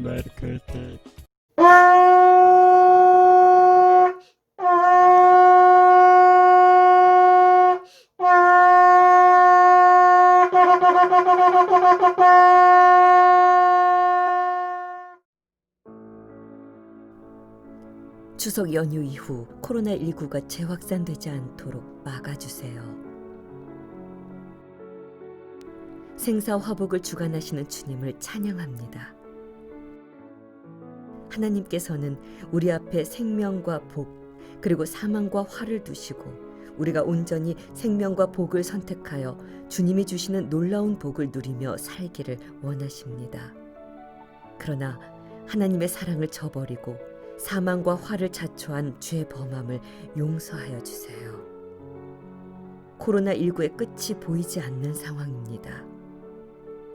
Markete. 추석 연휴 이후 코로나19가 재확산되지 않도록 막아주세요. 생사 화복을 주관하시는 주님을 찬양합니다. 하나님께서는 우리 앞에 생명과 복, 그리고 사망과 화를 두시고 우리가 온전히 생명과 복을 선택하여 주님이 주시는 놀라운 복을 누리며 살기를 원하십니다. 그러나 하나님의 사랑을 저버리고 사망과 화를 자초한 죄 범함을 용서하여 주세요. 코로나19의 끝이 보이지 않는 상황입니다.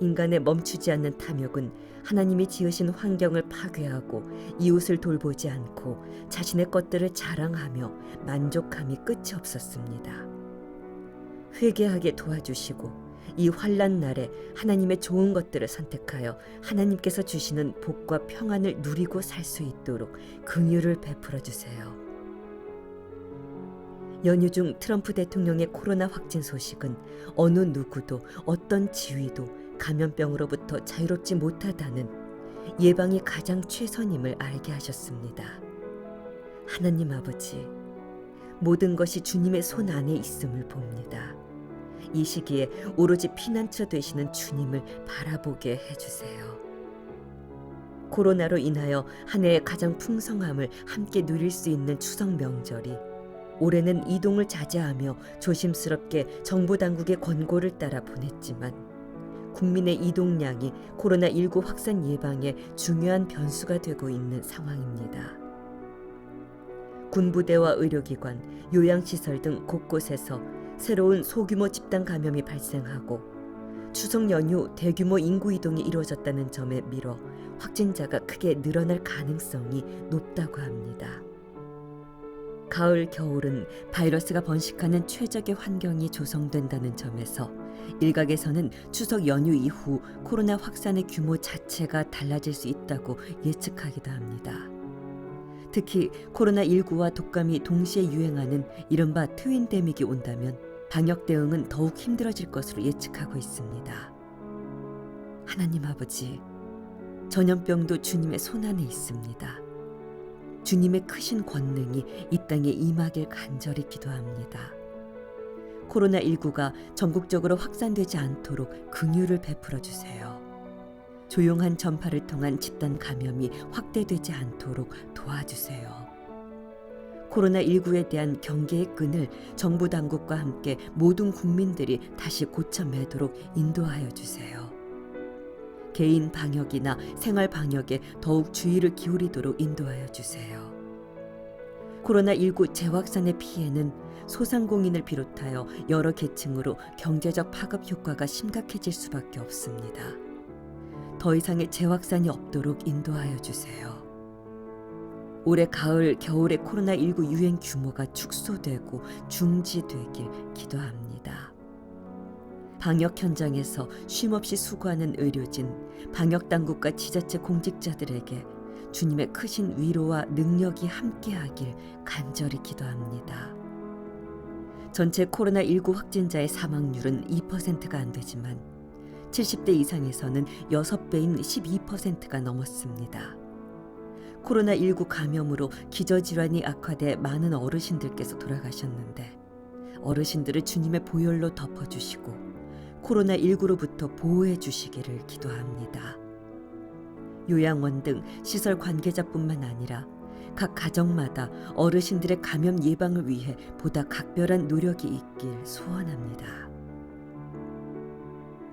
인간의 멈추지 않는 탐욕은 하나님이 지으신 환경을 파괴하고 이웃을 돌보지 않고 자신의 것들을 자랑하며 만족함이 끝이 없었습니다. 회개하게 도와주시고 이 환란 날에 하나님의 좋은 것들을 선택하여 하나님께서 주시는 복과 평안을 누리고 살 수 있도록 긍휼을 베풀어 주세요. 연휴 중 트럼프 대통령의 코로나 확진 소식은 어느 누구도 어떤 지위도 감염병으로부터 자유롭지 못하다는 예방이 가장 최선임을 알게 하셨습니다. 하나님 아버지, 모든 것이 주님의 손 안에 있음을 봅니다. 이 시기에 오로지 피난처 되시는 주님을 바라보게 해주세요. 코로나로 인하여 한 해의 가장 풍성함을 함께 누릴 수 있는 추석 명절이 올해는 이동을 자제하며 조심스럽게 정부 당국의 권고를 따라 보냈지만 국민의 이동량이 코로나19 확산 예방에 중요한 변수가 되고 있는 상황입니다. 군부대와 의료기관, 요양시설 등 곳곳에서 새로운 소규모 집단 감염이 발생하고 추석 연휴 대규모 인구 이동이 이루어졌다는 점에 밀어 확진자가 크게 늘어날 가능성이 높다고 합니다. 가을, 겨울은 바이러스가 번식하는 최적의 환경이 조성된다는 점에서 일각에서는 추석 연휴 이후 코로나 확산의 규모 자체가 달라질 수 있다고 예측하기도 합니다. 특히 코로나19와 독감이 동시에 유행하는 이른바 트윈데믹이 온다면 방역 대응은 더욱 힘들어질 것으로 예측하고 있습니다. 하나님 아버지, 전염병도 주님의 손안에 있습니다. 주님의 크신 권능이 이 땅에 임하길 간절히 기도합니다. 코로나19가 전국적으로 확산되지 않도록 긍휼을 베풀어 주세요. 조용한 전파를 통한 집단 감염이 확대되지 않도록 도와주세요. 코로나19에 대한 경계의 끈을 정부 당국과 함께 모든 국민들이 다시 고쳐 매도록 인도하여 주세요. 개인 방역이나 생활 방역에 더욱 주의를 기울이도록 인도하여 주세요. 코로나19 재확산의 피해는 소상공인을 비롯하여 여러 계층으로 경제적 파급 효과가 심각해질 수밖에 없습니다. 더 이상의 재확산이 없도록 인도하여 주세요. 올해 가을, 겨울의 코로나19 유행 규모가 축소되고 중지되길 기도합니다. 방역 현장에서 쉼없이 수고하는 의료진, 방역 당국과 지자체 공직자들에게 주님의 크신 위로와 능력이 함께하길 간절히 기도합니다. 전체 코로나19 확진자의 사망률은 2%가 안 되지만 70대 이상에서는 6배인 12%가 넘었습니다. 코로나19 감염으로 기저질환이 악화돼 많은 어르신들께서 돌아가셨는데 어르신들을 주님의 보혈로 덮어주시고 코로나19로부터 보호해 주시기를 기도합니다. 요양원 등 시설 관계자뿐만 아니라 각 가정마다 어르신들의 감염 예방을 위해 보다 각별한 노력이 있길 소원합니다.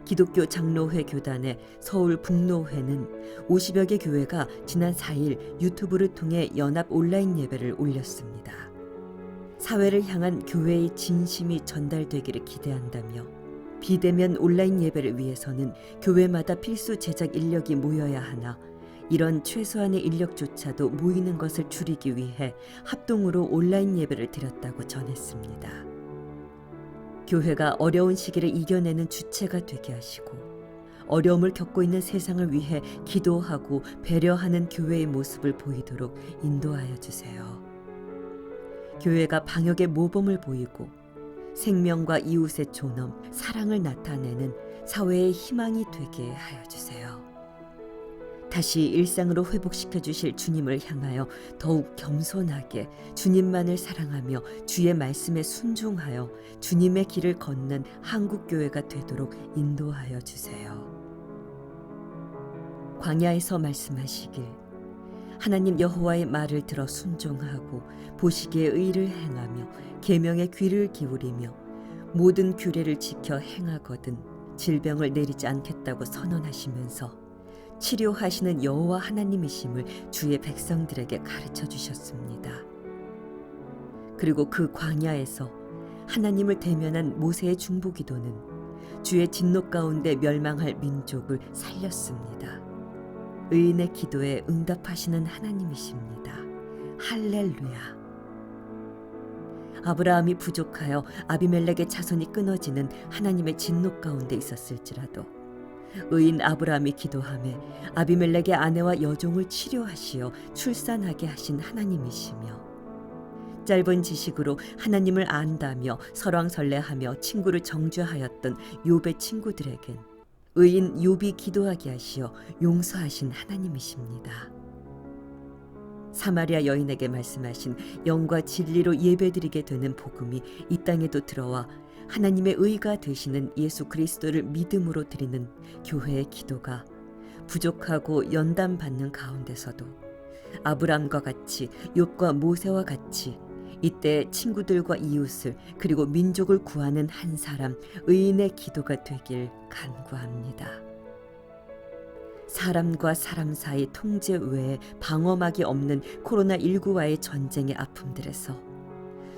기독교 장로회 교단의 서울 북로회는 50여 개 교회가 지난 4일 유튜브를 통해 연합 온라인 예배를 올렸습니다. 사회를 향한 교회의 진심이 전달되기를 기대한다며 비대면 온라인 예배를 위해서는 교회마다 필수 제작 인력이 모여야 하나 이런 최소한의 인력조차도 모이는 것을 줄이기 위해 합동으로 온라인 예배를 드렸다고 전했습니다. 교회가 어려운 시기를 이겨내는 주체가 되게 하시고 어려움을 겪고 있는 세상을 위해 기도하고 배려하는 교회의 모습을 보이도록 인도하여 주세요. 교회가 방역의 모범을 보이고 생명과 이웃의 존엄, 사랑을 나타내는 사회의 희망이 되게 하여 주세요. 다시 일상으로 회복시켜 주실 주님을 향하여 더욱 겸손하게 주님만을 사랑하며 주의 말씀에 순종하여 주님의 길을 걷는 한국 교회가 되도록 인도하여 주세요. 광야에서 말씀하시길 하나님 여호와의 말을 들어 순종하고 보시기에 의를 행하며 계명의 귀를 기울이며 모든 규례를 지켜 행하거든 질병을 내리지 않겠다고 선언하시면서 치료하시는 여호와 하나님이심을 주의 백성들에게 가르쳐 주셨습니다. 그리고 그 광야에서 하나님을 대면한 모세의 중보기도는 주의 진노 가운데 멸망할 민족을 살렸습니다. 의인의 기도에 응답하시는 하나님이십니다. 할렐루야. 아브라함이 부족하여 아비멜렉의 자손이 끊어지는 하나님의 진노 가운데 있었을지라도 의인 아브라함이 기도함에 아비멜렉의 아내와 여종을 치료하시어 출산하게 하신 하나님이시며 짧은 지식으로 하나님을 안다며 설왕설래하며 친구를 정죄하였던 욥의 친구들에겐 의인 욥이 기도하게 하시어 용서하신 하나님이십니다. 사마리아 여인에게 말씀하신 영과 진리로 예배드리게 되는 복음이 이 땅에도 들어와 하나님의 의가 되시는 예수 그리스도를 믿음으로 드리는 교회의 기도가 부족하고 연단 받는 가운데서도 아브람과 같이 욥과 모세와 같이 이때 친구들과 이웃을 그리고 민족을 구하는 한 사람 의인의 기도가 되길 간구합니다. 사람과 사람 사이 통제 외에 방어막이 없는 코로나19와의 전쟁의 아픔들에서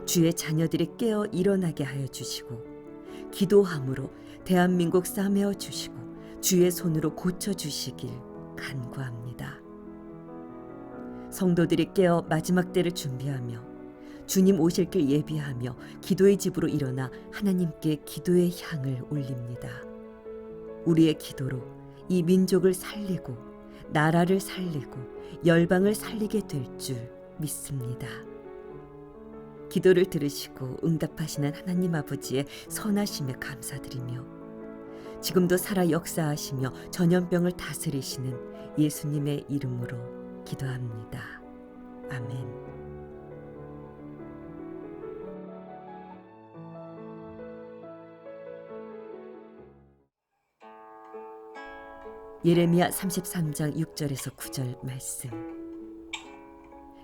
주의 자녀들이 깨어 일어나게 하여 주시고 기도함으로 대한민국 싸매어 주시고 주의 손으로 고쳐 주시길 간구합니다. 성도들이 깨어 마지막 때를 준비하며 주님 오실 길 예비하며 기도의 집으로 일어나 하나님께 기도의 향을 올립니다. 우리의 기도로 이 민족을 살리고 나라를 살리고 열방을 살리게 될 줄 믿습니다. 기도를 들으시고 응답하시는 하나님 아버지의 선하심에 감사드리며 지금도 살아 역사하시며 전염병을 다스리시는 예수님의 이름으로 기도합니다. 아멘. 예레미야 33장 6절에서 9절 말씀.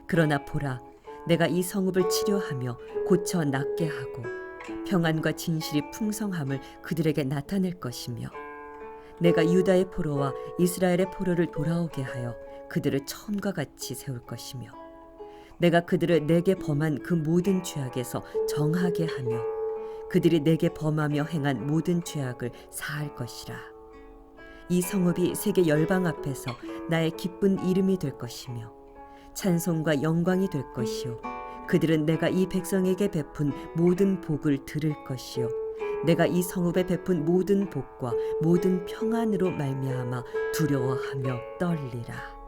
그러나 보라 내가 이 성읍을 치료하며 고쳐 낫게 하고 평안과 진실이 풍성함을 그들에게 나타낼 것이며 내가 유다의 포로와 이스라엘의 포로를 돌아오게 하여 그들을 처음과 같이 세울 것이며 내가 그들을 내게 범한 그 모든 죄악에서 정하게 하며 그들이 내게 범하며 행한 모든 죄악을 사할 것이라 이 성읍이 세계 열방 앞에서 나의 기쁜 이름이 될 것이며 찬송과 영광이 될 것이요. 그들은 내가 이 백성에게 베푼 모든 복을 들을 것이요. 내가 이 성읍에 베푼 모든 복과 모든 평안으로 말미암아 두려워하며 떨리라